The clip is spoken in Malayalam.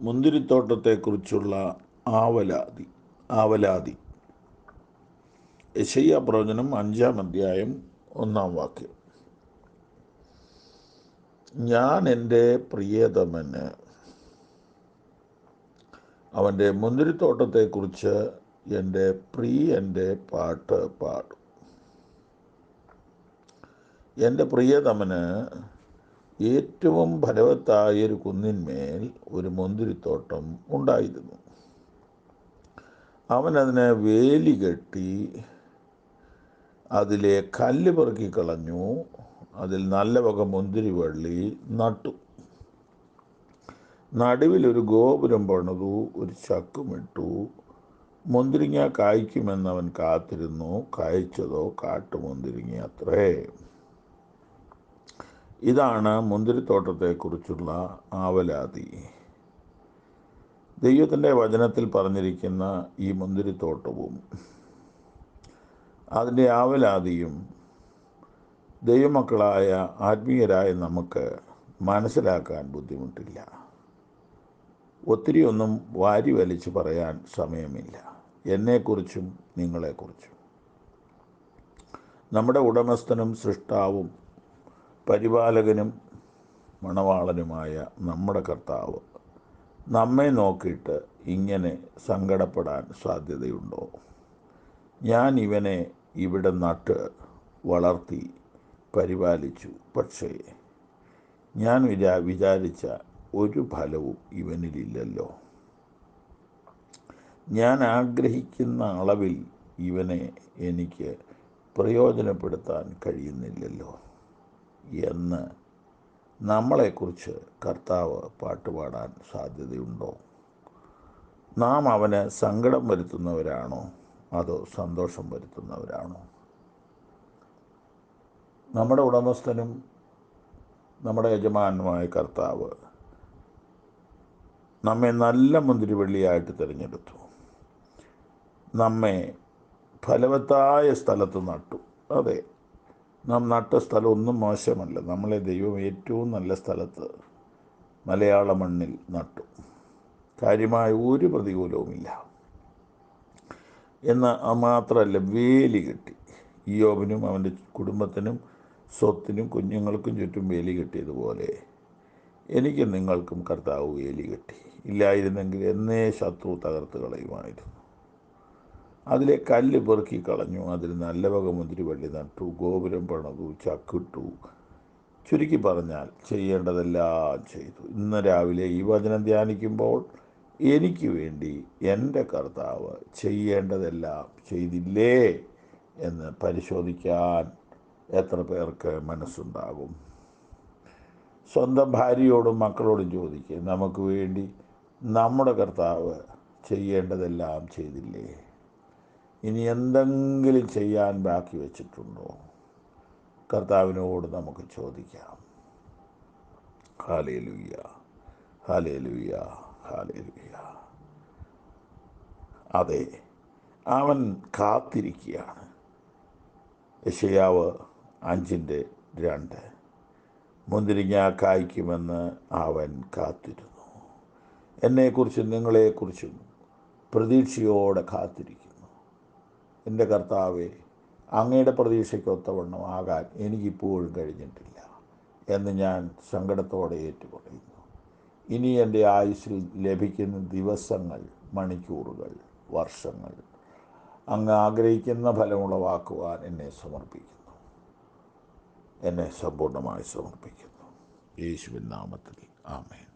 മുന്തിരിത്തോട്ടത്തെക്കുറിച്ചുള്ള ആവലാതി ആവലാതി. യശയ്യ പ്രവചനം അഞ്ചാം അധ്യായം ഒന്നാം വാക്യം. ഞാൻ എന്റെ പ്രിയതമന് അവന്റെ മുന്തിരിത്തോട്ടത്തെക്കുറിച്ച് എന്റെ പ്രിയന്റെ പാട്ട് പാടും. എന്റെ പ്രിയതമന് ഏറ്റവും ഫലവത്തായ ഒരു കുന്നിന്മേൽ ഒരു മുന്തിരിത്തോട്ടം ഉണ്ടായിരുന്നു. അവൻ അതിനെ വേലി കെട്ടി അതിലെ കല്ല് പെറുക്കി കളഞ്ഞു. അതിൽ നല്ല വക മുന്തിരി വള്ളി നട്ടു. നടുവിലൊരു ഗോപുരം പണിതു ഒരു ചക്കുമിട്ടു. മുന്തിരിങ്ങ കായ്ക്കുമെന്നവൻ കാത്തിരുന്നു. കായ്ച്ചതോ കാട്ടുമുന്തിരിങ്ങ അത്രേ ഇതാണ് മുന്തിരിത്തോട്ടത്തെക്കുറിച്ചുള്ള ആവലാതി. ദൈവത്തിന്റെ വചനത്തിൽ പറഞ്ഞിരിക്കുന്ന ഈ മുന്തിരിത്തോട്ടവും അതിന്റെ ആവലാതിയും ദൈവമക്കളായ ആത്മീയരായ നമുക്ക് മനസ്സിലാക്കാൻ ബുദ്ധിമുട്ടില്ല. ഒത്തിരി ഒന്നും വാരി വലിച്ച് പറയാൻ സമയമില്ല. എന്നെക്കുറിച്ചും നിങ്ങളെക്കുറിച്ചും. നമ്മുടെ ഉടമസ്ഥനും സൃഷ്ടാവും പരിപാലകനും മണവാളനുമായ നമ്മുടെ കർത്താവ് നമ്മെ നോക്കിയിട്ട് ഇങ്ങനെ സങ്കടപ്പെടാൻ സാധ്യതയുണ്ടോ? ഞാൻ ഇവനെ ഇവിടെ നട്ട് വളർത്തി പരിപാലിച്ചു. പക്ഷേ ഞാൻ വിചാ വിചാരിച്ച ഒരു ഫലവും ഇവനിലില്ലല്ലോ. ഞാൻ ആഗ്രഹിക്കുന്ന അളവിൽ ഇവനെ എനിക്ക് പ്രയോജനപ്പെടുത്താൻ കഴിയുന്നില്ലല്ലോ. എന്ന് നമ്മളെക്കുറിച്ച് കർത്താവ് പാട്ടുപാടാൻ സാധ്യതയുണ്ടോ? നാം അവന് സങ്കടം വരുത്തുന്നവരാണോ? അതോ സന്തോഷം വരുത്തുന്നവരാണോ? നമ്മുടെ ഉടമസ്ഥനും നമ്മുടെ യജമാനുമായ കർത്താവ് നമ്മെ നല്ല മുന്തിരിവള്ളിയായിട്ട് തിരഞ്ഞെടുത്തു. നമ്മെ ഫലവത്തായ സ്ഥലത്ത് നട്ടു. അതെ നാം നട്ട സ്ഥലം ഒന്നും മോശമല്ല. നമ്മളെ ദൈവം ഏറ്റവും നല്ല സ്ഥലത്ത് മലയാള മണ്ണിൽ നട്ടു. കാര്യമായ ഒരു പ്രതികൂലവുമില്ല. എന്ന് മാത്രമല്ല വേലി കെട്ടി. ഈയോബിനും അവന്റെ കുടുംബത്തിനും സ്വത്തിനും കുഞ്ഞുങ്ങൾക്കും ചുറ്റും വേലി കെട്ടിയതുപോലെ എനിക്കും നിങ്ങൾക്കും കർത്താവ് വേലി കെട്ടി. ഇല്ലായിരുന്നെങ്കിൽ എന്നേ ശത്രു തകർത്ത് കളയുമായിരുന്നു. അതിലെ കല്ല് പെറുക്കി കളഞ്ഞു. അതിൽ നല്ല വക മുന്തിരി വള്ളി നട്ടു ഗോപുരം പണതു ചക്കിട്ടു. ചുരുക്കി പറഞ്ഞാൽ ചെയ്യേണ്ടതെല്ലാം ചെയ്തു. ഇന്ന് രാവിലെ ഈ വചനം ധ്യാനിക്കുമ്പോൾ എനിക്ക് വേണ്ടി എന്റെ കർത്താവ് ചെയ്യേണ്ടതെല്ലാം ചെയ്തില്ലേ എന്ന് പരിശോധിക്കാൻ എത്ര പേർക്ക് മനസ്സുണ്ടാകും? സ്വന്തം ഭാര്യയോടും മക്കളോടും ചോദിക്കുക നമുക്ക് വേണ്ടി നമ്മുടെ കർത്താവ് ചെയ്യേണ്ടതെല്ലാം ചെയ്തില്ലേ? ഇനി എന്തെങ്കിലും ചെയ്യാൻ ബാക്കി വെച്ചിട്ടുണ്ടോ? കർത്താവിനോട് നമുക്ക് ചോദിക്കാം. ഹാലേ ലുയ്യ ഹാലേ ലുയ്യ ഹാലേ ലുയ്യ അതെ അവൻ കാത്തിരിക്കുകയാണ്. യശയാവ് അഞ്ചിന്റെ രണ്ട്. മുന്തിരിങ്ങ കായ്ക്കുമെന്ന് അവൻ കാത്തിരുന്നു. എന്നെക്കുറിച്ചും നിങ്ങളെക്കുറിച്ചും പ്രതീക്ഷയോടെ കാത്തിരിക്കുന്നു എന്റെ കർത്താവെ അങ്ങയുടെ പ്രതീക്ഷയ്ക്കൊത്തവണ്ണം ആകാൻ എനിക്കിപ്പോഴും കഴിഞ്ഞിട്ടില്ല എന്ന് ഞാൻ സങ്കടത്തോടെ ഏറ്റുപറയുന്നു. ഇനി എന്റെ ആയുസ്സിൽ ലഭിക്കുന്ന ദിവസങ്ങൾ മണിക്കൂറുകൾ വർഷങ്ങൾ അങ്ങ് ആഗ്രഹിക്കുന്ന ഫലമുളവാക്കുവാൻ എന്നെ സമർപ്പിക്കുന്നു. എന്നെ സമ്പൂർണമായി സമർപ്പിക്കുന്നു. യേശുവിൻ നാമത്തിൽ. ആമേൻ.